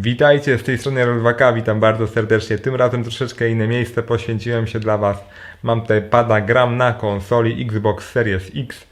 Witajcie, z tej strony Rolwaka, witam bardzo serdecznie. Tym razem troszeczkę inne miejsce poświęciłem się dla Was. Mam tutaj pada, gram na konsoli Xbox Series X.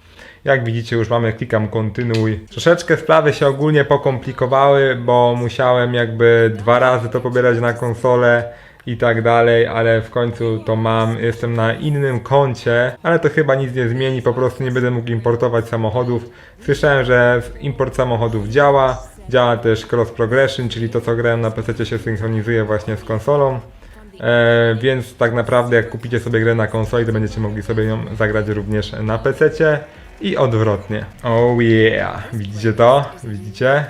Jak widzicie już mamy, klikam kontynuuj. Troszeczkę sprawy się ogólnie pokomplikowały, bo musiałem jakby dwa razy to pobierać na konsolę i tak dalej, ale w końcu to mam. Jestem na innym koncie, ale to chyba nic nie zmieni, po prostu nie będę mógł importować samochodów. Słyszałem, że import samochodów działa. Działa też cross progression, czyli to co grałem na PC się synchronizuje właśnie z konsolą. E, więc tak naprawdę jak kupicie sobie grę na konsoli, to będziecie mogli sobie ją zagrać również na PC i odwrotnie. Oh yeah, widzicie to? Widzicie?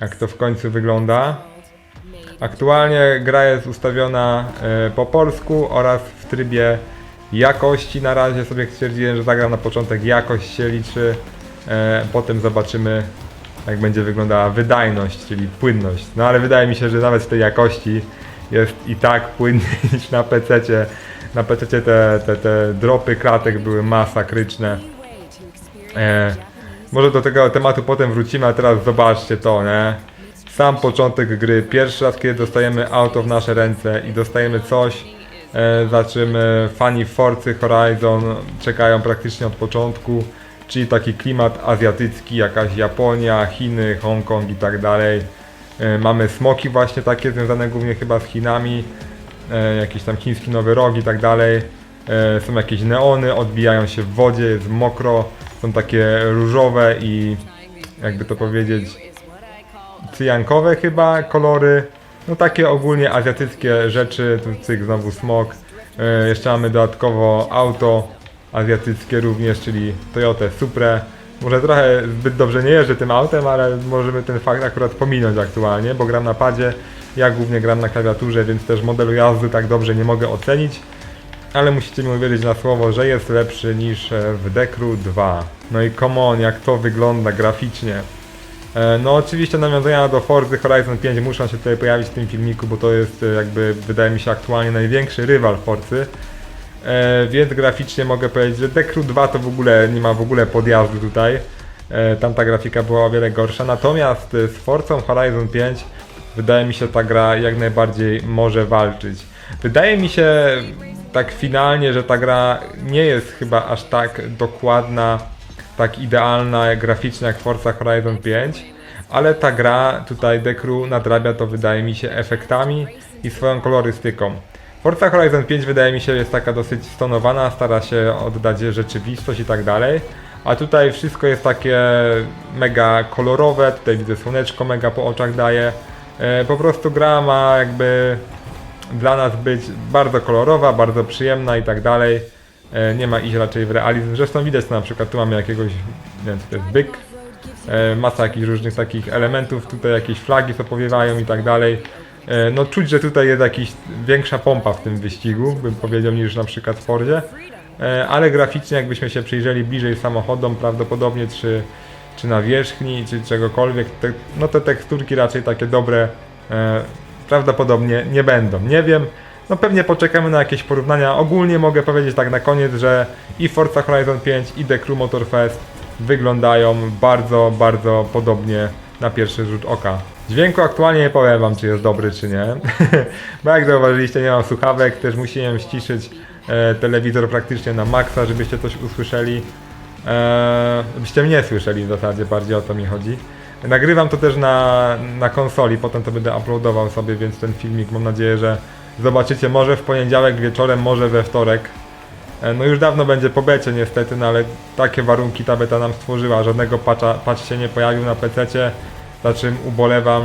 Jak to w końcu wygląda? Aktualnie gra jest ustawiona e, po polsku oraz w trybie jakości. Na razie sobie stwierdziłem, że zagram na początek jakość się liczy. E, potem zobaczymy jak będzie wyglądała wydajność, czyli płynność. No ale wydaje mi się, że nawet w tej jakości jest i tak płynniej niż na PC. Na PC te, te, te dropy klatek były masakryczne. E, może do tego tematu potem wrócimy, a teraz zobaczcie to, nie? Sam początek gry, pierwszy raz kiedy dostajemy auto w nasze ręce i dostajemy coś, e, za czym e, fani Forcy Horizon czekają praktycznie od początku, czyli taki klimat azjatycki, jakaś Japonia, Chiny, Hongkong i tak dalej. E, mamy smoki właśnie takie związane głównie chyba z Chinami, e, jakiś tam chiński nowy rok i tak dalej. E, są jakieś neony, odbijają się w wodzie, jest mokro, są takie różowe i jakby to powiedzieć cyjankowe chyba kolory. No takie ogólnie azjatyckie rzeczy, tu cyk znowu smok. Jeszcze mamy dodatkowo auto azjatyckie również, czyli Toyota Supra. Może trochę zbyt dobrze nie jeżdżę tym autem, ale możemy ten fakt akurat pominąć aktualnie, bo gram na padzie, ja głównie gram na klawiaturze, więc też modelu jazdy tak dobrze nie mogę ocenić. Ale musicie mi uwierzyć na słowo, że jest lepszy niż e, w Decru 2. No i come on, jak to wygląda graficznie. E, No oczywiście nawiązania do Forza Horizon 5 muszą się tutaj pojawić w tym filmiku, bo to jest e, jakby wydaje mi się aktualnie największy rywal Forcy. E, więc graficznie mogę powiedzieć, że Decru 2 to w ogóle nie ma w ogóle podjazdu tutaj. E, tamta grafika była o wiele gorsza. Natomiast e, z Forzą Horizon 5 wydaje mi się ta gra jak najbardziej może walczyć. Wydaje mi się tak finalnie, że ta gra nie jest chyba aż tak dokładna, tak idealna graficznie jak Forza Horizon 5, ale ta gra tutaj Decru nadrabia to wydaje mi się efektami i swoją kolorystyką. Forza Horizon 5 wydaje mi się jest taka dosyć stonowana, stara się oddać rzeczywistość i tak dalej. A tutaj wszystko jest takie mega kolorowe, tutaj widzę słoneczko mega po oczach daje. E, po prostu gra ma jakby dla nas być bardzo kolorowa, bardzo przyjemna i tak dalej. E, nie ma iść raczej w realizm. Zresztą widać na przykład, tu mamy jakiegoś, nie wiem to jest, byk. E, masa jakichś różnych takich elementów, tutaj jakieś flagi co powiewają i tak dalej. E, no czuć, że tutaj jest jakaś większa pompa w tym wyścigu, bym powiedział, niż na przykład w Fordzie. E, ale graficznie jakbyśmy się przyjrzeli bliżej samochodom, prawdopodobnie czy, czy na wierzchni, czy czegokolwiek, te, no te teksturki raczej takie dobre e, prawdopodobnie nie będą. Nie wiem, no pewnie poczekamy na jakieś porównania. Ogólnie mogę powiedzieć tak na koniec, że i Forza Horizon 5 i The Crew Motorfest wyglądają bardzo, bardzo podobnie na pierwszy rzut oka. Dźwięku aktualnie nie powiem wam, czy jest dobry, czy nie. Bo jak zauważyliście, nie mam słuchawek, też musiałem ściszyć e, telewizor praktycznie na maksa, żebyście coś usłyszeli. E, żebyście mnie słyszeli w zasadzie, bardziej o to mi chodzi. Nagrywam to też na, na konsoli, potem to będę uploadował sobie, więc ten filmik mam nadzieję, że zobaczycie może w poniedziałek wieczorem, może we wtorek. E, No już dawno będzie po becie niestety, no ale takie warunki ta beta nam stworzyła, żadnego patcha, patch się nie pojawił na PC, za czym ubolewam.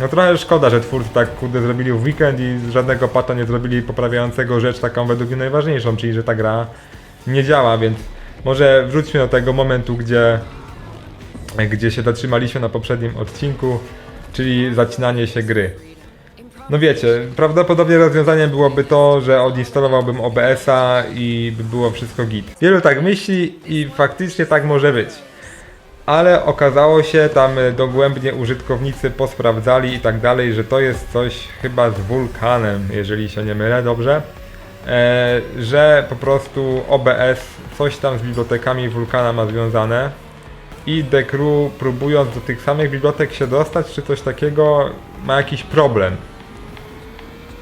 No trochę szkoda, że twórcy tak kurde zrobili w weekend i żadnego patcha nie zrobili poprawiającego rzecz taką według mnie najważniejszą, czyli że ta gra nie działa, więc może wróćmy do tego momentu, gdzie gdzie się zatrzymaliśmy na poprzednim odcinku, czyli zacinanie się gry. No wiecie, prawdopodobnie rozwiązaniem byłoby to, że odinstalowałbym OBS-a i by było wszystko git. Wielu tak myśli i faktycznie tak może być. Ale okazało się tam e, dogłębnie użytkownicy posprawdzali i tak dalej, że to jest coś chyba z wulkanem, jeżeli się nie mylę dobrze. E, że po prostu OBS coś tam z bibliotekami wulkana ma związane. i The Crew próbując do tych samych bibliotek się dostać, czy coś takiego, ma jakiś problem.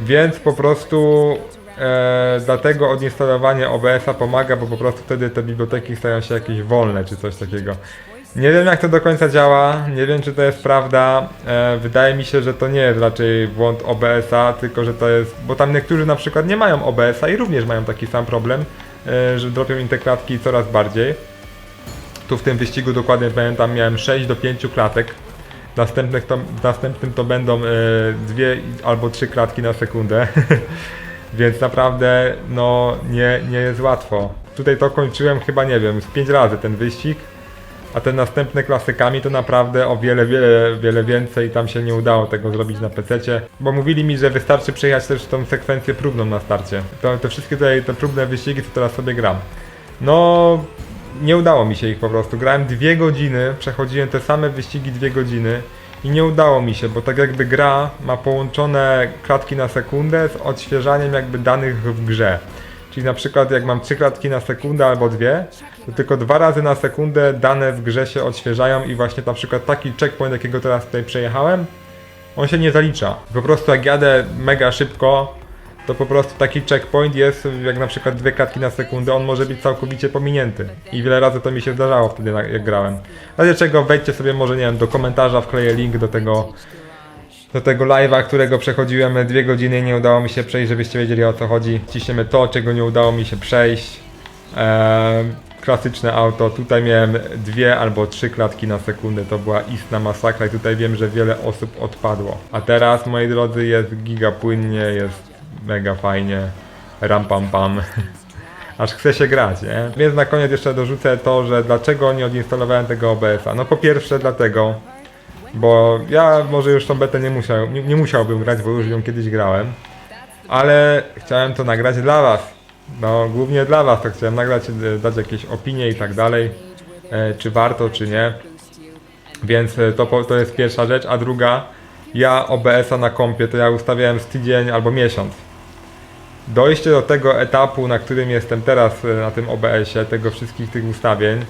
Więc po prostu e, dlatego odinstalowanie OBS-a pomaga, bo po prostu wtedy te biblioteki stają się jakieś wolne, czy coś takiego. Nie wiem jak to do końca działa, nie wiem czy to jest prawda. E, wydaje mi się, że to nie jest raczej błąd OBS-a, tylko że to jest. Bo tam niektórzy na przykład nie mają OBS-a i również mają taki sam problem, e, że dropią im te klatki coraz bardziej. Tu w tym wyścigu dokładnie pamiętam miałem 6 do 5 klatek. Następnych to, następnym to będą e, dwie albo trzy klatki na sekundę. Więc naprawdę no nie, nie jest łatwo. Tutaj to kończyłem chyba nie wiem, z 5 razy ten wyścig. A te następne klasykami to naprawdę o wiele, wiele, wiele więcej. Tam się nie udało tego zrobić na PC, bo mówili mi, że wystarczy przejechać też tą sekwencję próbną na starcie. To, te wszystkie tutaj te próbne wyścigi, co teraz sobie gram. No, nie udało mi się ich po prostu. Grałem dwie godziny, przechodziłem te same wyścigi dwie godziny i nie udało mi się, bo tak jakby gra ma połączone klatki na sekundę z odświeżaniem jakby danych w grze. Czyli na przykład jak mam 3 klatki na sekundę albo dwie, to tylko dwa razy na sekundę dane w grze się odświeżają i właśnie na przykład taki checkpoint, jakiego teraz tutaj przejechałem, on się nie zalicza. Po prostu jak jadę mega szybko, to po prostu taki checkpoint jest, jak na przykład dwie klatki na sekundę, on może być całkowicie pominięty. I wiele razy to mi się zdarzało wtedy, jak grałem. W razie czego wejdźcie sobie może, nie wiem, do komentarza, wkleję link do tego do tego live'a, którego przechodziłem dwie godziny nie udało mi się przejść, żebyście wiedzieli o co chodzi. Ciśniemy to, czego nie udało mi się przejść. Eee, klasyczne auto, tutaj miałem dwie albo trzy klatki na sekundę, to była istna masakra i tutaj wiem, że wiele osób odpadło. A teraz, moi drodzy, jest giga płynnie, jest mega fajnie, ram pam pam. Aż chce się grać, nie? Więc na koniec jeszcze dorzucę to, że dlaczego nie odinstalowałem tego OBS-a. No po pierwsze dlatego, bo ja może już tą betę nie, musiał, nie, nie musiałbym grać, bo już ją kiedyś grałem. Ale chciałem to nagrać dla was. No, głównie dla was to chciałem nagrać, e, dać jakieś opinie i tak dalej. E, czy warto, czy nie. Więc e, to, to jest pierwsza rzecz. A druga, ja OBS-a na kompie to ja ustawiałem z tydzień albo miesiąc. Dojście do tego etapu, na którym jestem teraz e, na tym OBS-ie, tego wszystkich tych ustawień,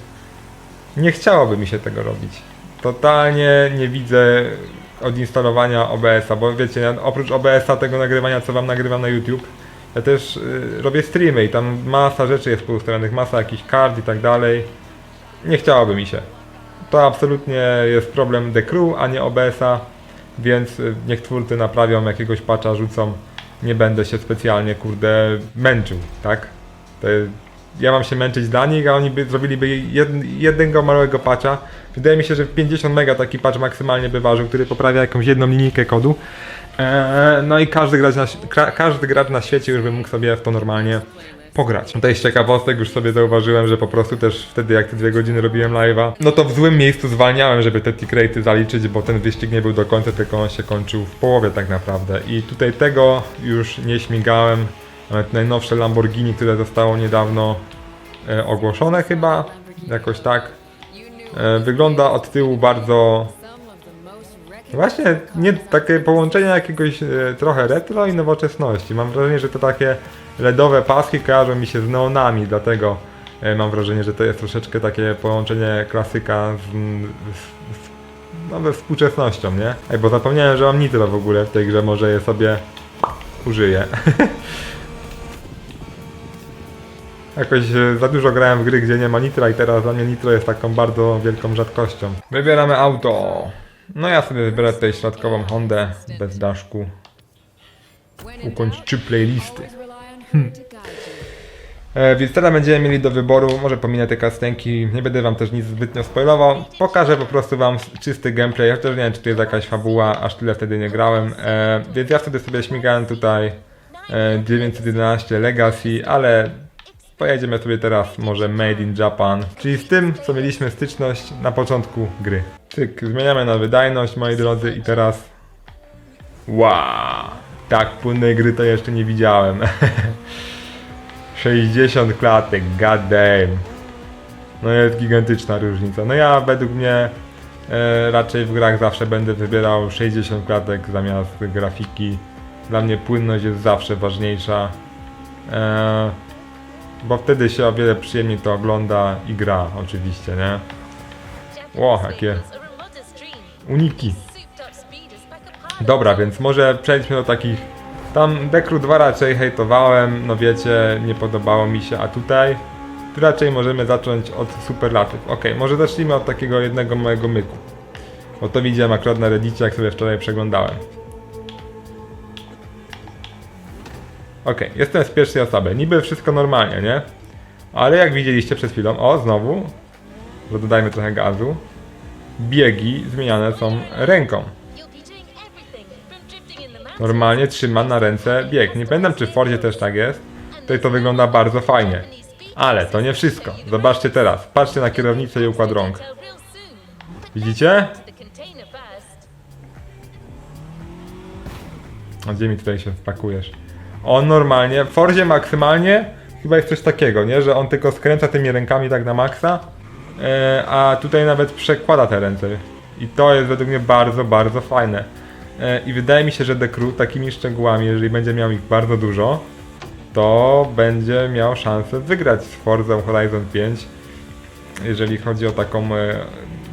nie chciałoby mi się tego robić. Totalnie nie widzę odinstalowania OBS-a, bo wiecie, oprócz OBS-a tego nagrywania, co wam nagrywam na YouTube, ja też y, robię streamy i tam masa rzeczy jest poustawionych, masa jakichś kart i tak dalej. Nie chciałoby mi się. To absolutnie jest problem The Crew, a nie OBS-a, więc y, niech twórcy naprawią jakiegoś patcha, rzucą. Nie będę się specjalnie, kurde, męczył, tak? To, ja mam się męczyć dla nich, a oni by zrobiliby jed, jednego małego patcha. Wydaje mi się, że 50 mega taki patch maksymalnie by ważył, który poprawia jakąś jedną linijkę kodu. Eee, no i każdy gracz, na, każdy gracz na świecie już by mógł sobie w to normalnie pograć. Tutaj z ciekawostek już sobie zauważyłem, że po prostu też wtedy jak te dwie godziny robiłem live'a, no to w złym miejscu zwalniałem, żeby te tick rate'y zaliczyć, bo ten wyścig nie był do końca, tylko on się kończył w połowie tak naprawdę. I tutaj tego już nie śmigałem. Nawet najnowsze Lamborghini, które zostało niedawno e, ogłoszone chyba, jakoś tak. E, wygląda od tyłu bardzo Właśnie nie takie połączenie jakiegoś e, trochę retro i nowoczesności. Mam wrażenie, że to takie LEDowe paski kojarzą mi się z neonami, dlatego mam wrażenie, że to jest troszeczkę takie połączenie klasyka z, z, z no, ze współczesnością, nie? Ej, bo zapomniałem, że mam nitro w ogóle w tej grze, może je sobie użyję. Jakoś e, za dużo grałem w gry, gdzie nie ma nitra i teraz dla mnie nitro jest taką bardzo wielką rzadkością. Wybieramy auto. No ja sobie wybiorę tutaj środkową Hondę bez daszku. Ukończ trzy playlisty. Hmm. E, więc teraz będziemy mieli do wyboru, może pominę te kastenki, nie będę wam też nic zbytnio spoilował. Pokażę po prostu wam czysty gameplay, chociaż nie wiem czy tu jest jakaś fabuła, aż tyle wtedy nie grałem. E, więc ja wtedy sobie śmigałem tutaj e, 911 Legacy, ale pojedziemy sobie teraz może Made in Japan, czyli z tym co mieliśmy styczność na początku gry. Cyk, zmieniamy na wydajność moi drodzy i teraz... Wow! Tak płynnej gry to jeszcze nie widziałem. 60 klatek, god damn. No jest gigantyczna różnica. No ja według mnie e, raczej w grach zawsze będę wybierał 60 klatek zamiast grafiki. Dla mnie płynność jest zawsze ważniejsza. E, bo wtedy się o wiele przyjemniej to ogląda i gra oczywiście, nie? Ło, jakie uniki. Dobra, więc może przejdźmy do takich. Tam Dekru 2 raczej hejtowałem, no wiecie, nie podobało mi się, a tutaj tu raczej możemy zacząć od superlatyw. Ok, może zacznijmy od takiego jednego małego myku. Bo to widziałem akurat na Reddicie, jak sobie wczoraj przeglądałem. Ok, jestem z pierwszej osoby. Niby wszystko normalnie, nie? Ale jak widzieliście przed chwilą, o znowu, dodajmy trochę gazu, biegi zmieniane są ręką. Normalnie trzyma na ręce bieg. Nie pamiętam czy w Fordzie też tak jest. Tutaj to wygląda bardzo fajnie. Ale to nie wszystko. Zobaczcie teraz. Patrzcie na kierownicę i układ rąk. Widzicie? A gdzie mi tutaj się wpakujesz? On normalnie, w Fordzie maksymalnie chyba jest coś takiego, nie? Że on tylko skręca tymi rękami tak na maksa, e, a tutaj nawet przekłada te ręce. I to jest według mnie bardzo, bardzo fajne. E, I wydaje mi się, że Decru takimi szczegółami, jeżeli będzie miał ich bardzo dużo, to będzie miał szansę wygrać z Forza Horizon 5, jeżeli chodzi o taką e,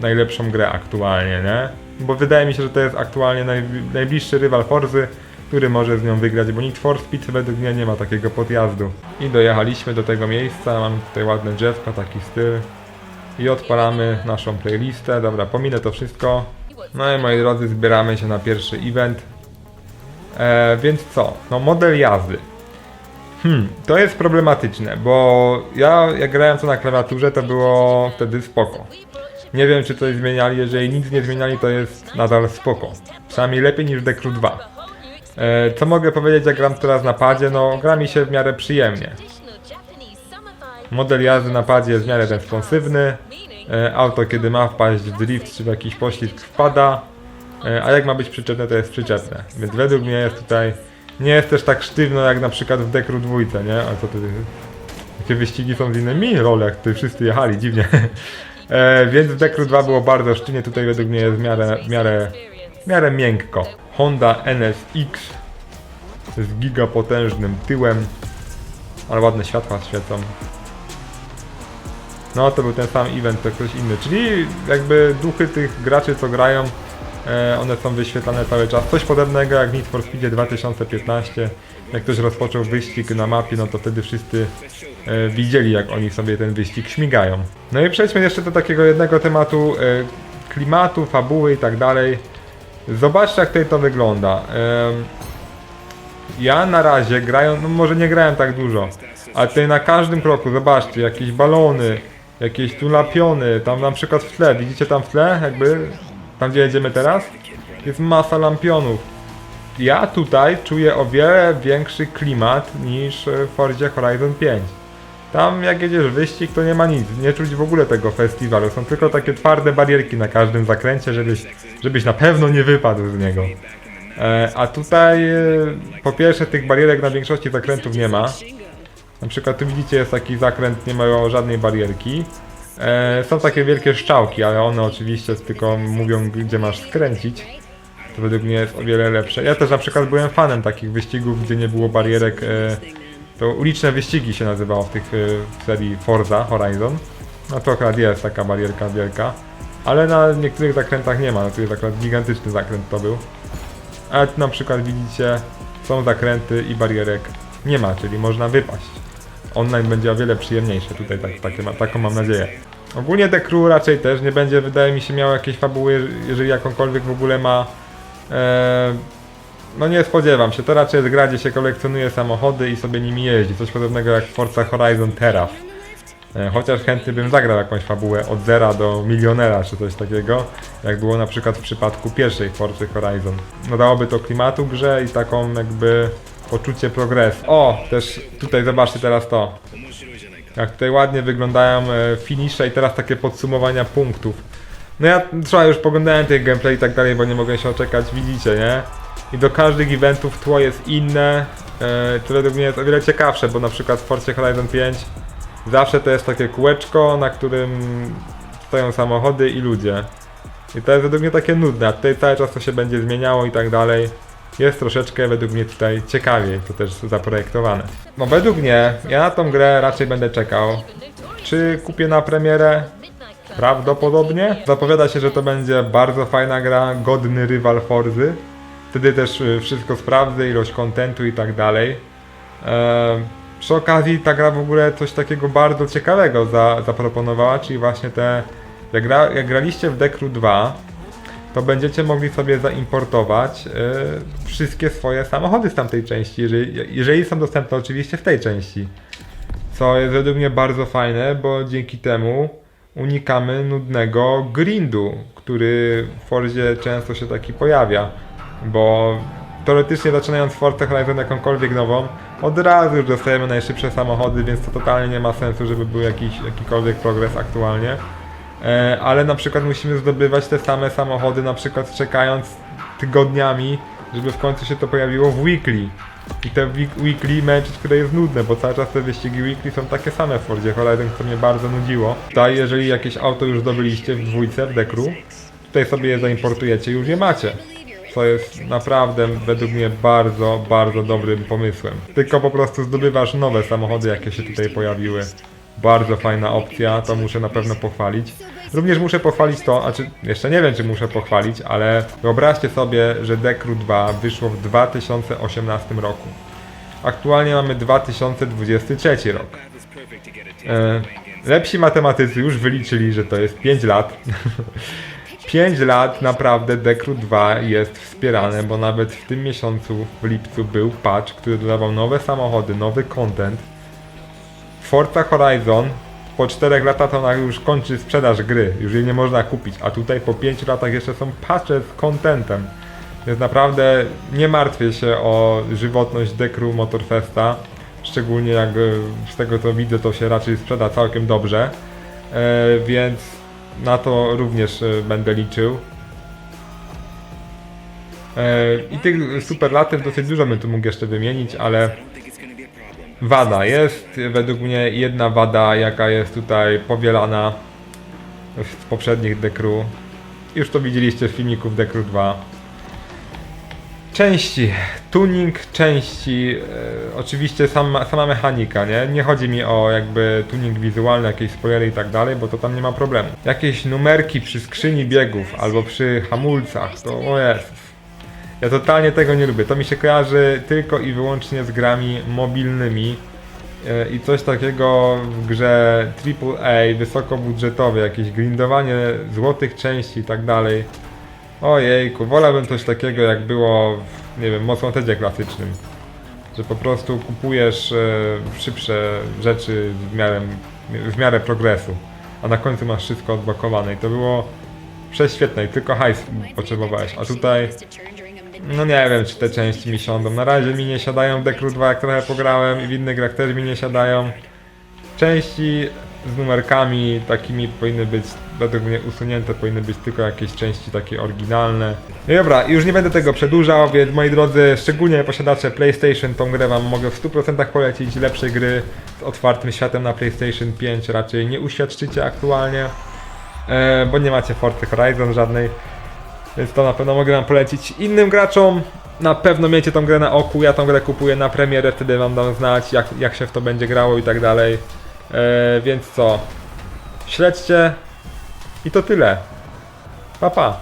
najlepszą grę aktualnie, nie? Bo wydaje mi się, że to jest aktualnie naj, najbliższy rywal Forzy, który może z nią wygrać, bo Need for Speed według mnie nie ma takiego podjazdu. I dojechaliśmy do tego miejsca, mamy tutaj ładne drzewko, taki styl. I odpalamy naszą playlistę, dobra, pominę to wszystko. No i moi drodzy, zbieramy się na pierwszy event. E, więc co? No model jazdy. Hmm, to jest problematyczne, bo ja jak grałem to na klawiaturze, to było wtedy spoko. Nie wiem czy coś zmieniali, jeżeli nic nie zmieniali, to jest nadal spoko. Przynajmniej lepiej niż Decru 2. E, co mogę powiedzieć, jak gram teraz na padzie? No, gra mi się w miarę przyjemnie. Model jazdy na padzie jest w miarę responsywny. E, auto, kiedy ma wpaść w drift czy w jakiś poślizg, wpada. E, a jak ma być przyczepne, to jest przyczepne. Więc według mnie jest tutaj. Nie jest też tak sztywno jak na przykład w Dekru dwójce, nie? A co ty. Jakie wyścigi są z innymi rolach, tutaj wszyscy jechali, dziwnie. Więc w Dekru 2 było bardzo sztywnie, tutaj według mnie jest w miarę, w miarę, w miarę miękko. Honda NSX z gigapotężnym tyłem, ale ładne światła świecą. No to był ten sam event, to ktoś inny, czyli jakby duchy tych graczy co grają, e, one są wyświetlane cały czas. Coś podobnego jak w Need for Speed 2015, jak ktoś rozpoczął wyścig na mapie, no to wtedy wszyscy e, widzieli jak oni sobie ten wyścig śmigają. No i przejdźmy jeszcze do takiego jednego tematu e, klimatu, fabuły i tak dalej. Zobaczcie jak tutaj to wygląda. Ja na razie grają, no może nie grałem tak dużo, ale tutaj na każdym kroku, zobaczcie, jakieś balony, jakieś tu lapiony, tam na przykład w tle, widzicie tam w tle, jakby, tam gdzie jedziemy teraz? Jest masa lampionów. Ja tutaj czuję o wiele większy klimat niż w Fordzie Horizon 5. Tam jak jedziesz wyścig to nie ma nic, nie czuć w ogóle tego festiwalu, są tylko takie twarde barierki na każdym zakręcie, żebyś, żebyś na pewno nie wypadł z niego. E, a tutaj e, po pierwsze tych barierek na większości zakrętów nie ma. Na przykład tu widzicie jest taki zakręt, nie mają żadnej barierki. E, są takie wielkie szczałki, ale one oczywiście tylko mówią gdzie masz skręcić. To według mnie jest o wiele lepsze. Ja też na przykład byłem fanem takich wyścigów, gdzie nie było barierek. E, to uliczne wyścigi się nazywało w tych e, w serii Forza Horizon. No to akurat jest taka barierka wielka. Ale na niektórych zakrętach nie ma, no tu jest akurat gigantyczny zakręt to był. Ale tu na przykład widzicie, są zakręty i barierek nie ma, czyli można wypaść. Online będzie o wiele przyjemniejsze, tutaj tak, takie, taką mam nadzieję. Ogólnie The Crew raczej też nie będzie, wydaje mi się, miał jakieś fabuły, jeżeli jakąkolwiek w ogóle ma. E, no nie spodziewam się, to raczej jest gra, gdzie się kolekcjonuje samochody i sobie nimi jeździ. Coś podobnego jak Forza Horizon teraz. E, Chociaż chętnie bym zagrał jakąś fabułę od zera do milionera czy coś takiego, jak było na przykład w przypadku pierwszej Forza Horizon. No dałoby to klimatu grze i taką jakby poczucie progresu. O, też tutaj zobaczcie teraz to. Jak tutaj ładnie wyglądają e, finisze i teraz takie podsumowania punktów. No ja trzeba już poglądałem tych gameplay i tak dalej, bo nie mogę się oczekać, widzicie, nie? I do każdych eventów tło jest inne, e, to według mnie jest o wiele ciekawsze, bo na przykład w Forcie Horizon 5 Zawsze to jest takie kółeczko, na którym stoją samochody i ludzie. I to jest według mnie takie nudne, a tutaj cały czas to się będzie zmieniało i tak dalej. Jest troszeczkę według mnie tutaj ciekawiej to też zaprojektowane. No według mnie, ja na tą grę raczej będę czekał. Czy kupię na premierę? Prawdopodobnie. Zapowiada się, że to będzie bardzo fajna gra, godny rywal Forzy. Wtedy też y, wszystko sprawdzę, ilość kontentu i tak dalej. Eee, przy okazji ta gra w ogóle coś takiego bardzo ciekawego za, zaproponowała, czyli właśnie te... Jak, gra, jak graliście w Dekru 2, to będziecie mogli sobie zaimportować y, wszystkie swoje samochody z tamtej części, jeżeli, jeżeli są dostępne oczywiście w tej części. Co jest według mnie bardzo fajne, bo dzięki temu unikamy nudnego grindu, który w Forzie często się taki pojawia. Bo teoretycznie zaczynając Forza Horizon jakąkolwiek nową, od razu już dostajemy najszybsze samochody, więc to totalnie nie ma sensu, żeby był jakiś, jakikolwiek progres aktualnie. E, ale na przykład musimy zdobywać te same samochody, na przykład czekając tygodniami, żeby w końcu się to pojawiło w weekly. I te week- weekly męczyć, które jest nudne, bo cały czas te wyścigi weekly są takie same w Fordzie Horizon, co mnie bardzo nudziło. Tutaj, jeżeli jakieś auto już zdobyliście w dwójce, w dekru, tutaj sobie je zaimportujecie i już je macie. Co jest naprawdę według mnie bardzo, bardzo dobrym pomysłem. Tylko po prostu zdobywasz nowe samochody, jakie się tutaj pojawiły. Bardzo fajna opcja, to muszę na pewno pochwalić. Również muszę pochwalić to, a czy jeszcze nie wiem, czy muszę pochwalić, ale wyobraźcie sobie, że Dekru 2 wyszło w 2018 roku. Aktualnie mamy 2023 rok. E, lepsi matematycy już wyliczyli, że to jest 5 lat. 5 lat naprawdę Dekru 2 jest wspierane, bo nawet w tym miesiącu, w lipcu, był patch, który dodawał nowe samochody, nowy content. Forza Horizon po 4 latach to już kończy sprzedaż gry, już jej nie można kupić, a tutaj po 5 latach jeszcze są patche z contentem. Więc naprawdę nie martwię się o żywotność Dekru Motorfesta, szczególnie jak e, z tego co widzę to się raczej sprzeda całkiem dobrze, e, więc na to również e, będę liczył. E, I tych superlatyw dosyć dużo bym tu mógł jeszcze wymienić, ale wada jest według mnie jedna wada, jaka jest tutaj powielana w poprzednich Dekru. Już to widzieliście w filmiku w Dekru 2. Części, tuning części, e, oczywiście sama, sama mechanika, nie? Nie chodzi mi o jakby tuning wizualny, jakieś spoilery i tak dalej, bo to tam nie ma problemu. Jakieś numerki przy skrzyni biegów albo przy hamulcach, to o. Ja totalnie tego nie lubię. To mi się kojarzy tylko i wyłącznie z grami mobilnymi e, i coś takiego w grze AAA, wysokobudżetowej, jakieś grindowanie złotych części i tak dalej. Ojejku, wolałbym coś takiego jak było w, nie wiem, Mocontedzie klasycznym. Że po prostu kupujesz e, szybsze rzeczy w miarę, w miarę progresu, a na końcu masz wszystko odblokowane i to było prześwietne i tylko hajs potrzebowałeś, a tutaj no nie wiem, czy te części mi siądą. Na razie mi nie siadają w Dekru 2, jak trochę pograłem i w innych grach też mi nie siadają. Części z numerkami takimi powinny być, według mnie usunięte, powinny być tylko jakieś części takie oryginalne. No i dobra, już nie będę tego przedłużał, więc moi drodzy, szczególnie posiadacze PlayStation, tą grę wam mogę w 100% polecić. Lepszej gry z otwartym światem na PlayStation 5 raczej nie uświadczycie aktualnie, e, bo nie macie Forza Horizon żadnej. Więc to na pewno mogę wam polecić innym graczom. Na pewno miejcie tą grę na oku, ja tą grę kupuję na premierę, wtedy wam dam znać jak, jak się w to będzie grało i tak dalej. E, więc co? Śledźcie i to tyle. Pa pa.